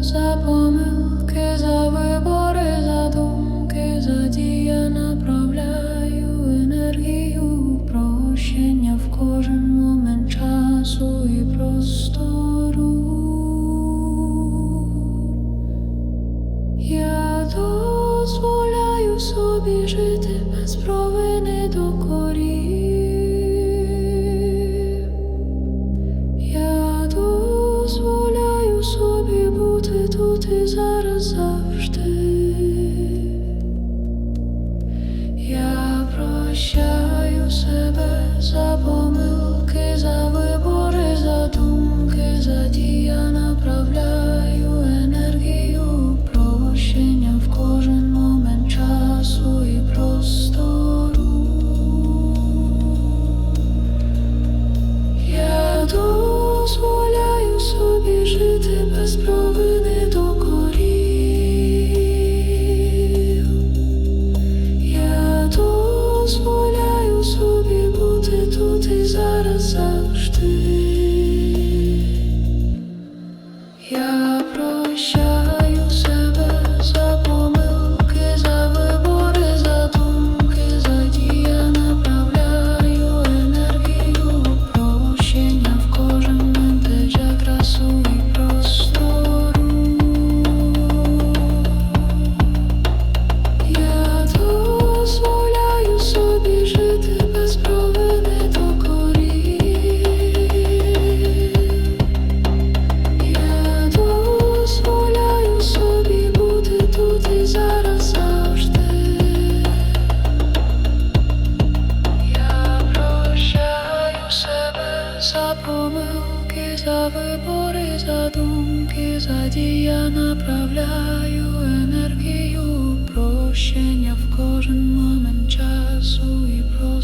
за помилки, за вибори, за думки, за дія направляю енергію, прощення в кожен момент часу і простору. Я дозволяю собі жити без провини до коріння. за вибори, за думки, за дія направляю енергію прощення в кожен момент часу і про.